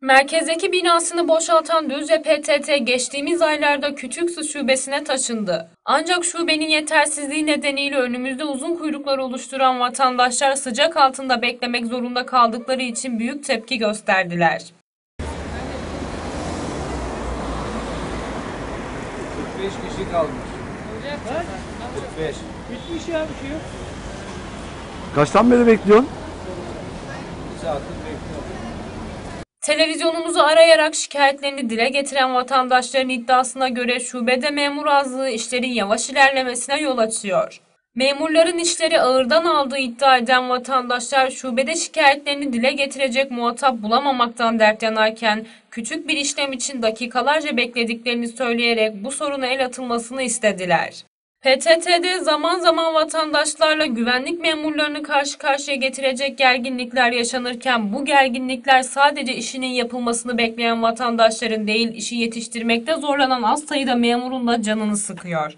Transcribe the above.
Merkezdeki binasını boşaltan Düzce PTT geçtiğimiz aylarda Küçüksu şubesine taşındı. Ancak şubenin yetersizliği nedeniyle önümüzde uzun kuyruklar oluşturan vatandaşlar sıcak altında beklemek zorunda kaldıkları için büyük tepki gösterdiler. 45 kişi kalmış. 45. Bitmiş ya bir şey yok. Kaçtan beri bekliyorsun? Bir saattir. Televizyonumuzu arayarak şikayetlerini dile getiren vatandaşların iddiasına göre şubede memur azlığı işlerin yavaş ilerlemesine yol açıyor. Memurların işleri ağırdan aldığı iddia eden vatandaşlar şubede şikayetlerini dile getirecek muhatap bulamamaktan dert yanarken küçük bir işlem için dakikalarca beklediklerini söyleyerek bu soruna el atılmasını istediler. PTT'de zaman zaman vatandaşlarla güvenlik memurlarını karşı karşıya getirecek gerginlikler yaşanırken bu gerginlikler sadece işinin yapılmasını bekleyen vatandaşların değil işi yetiştirmekte zorlanan az sayıda memurun da canını sıkıyor.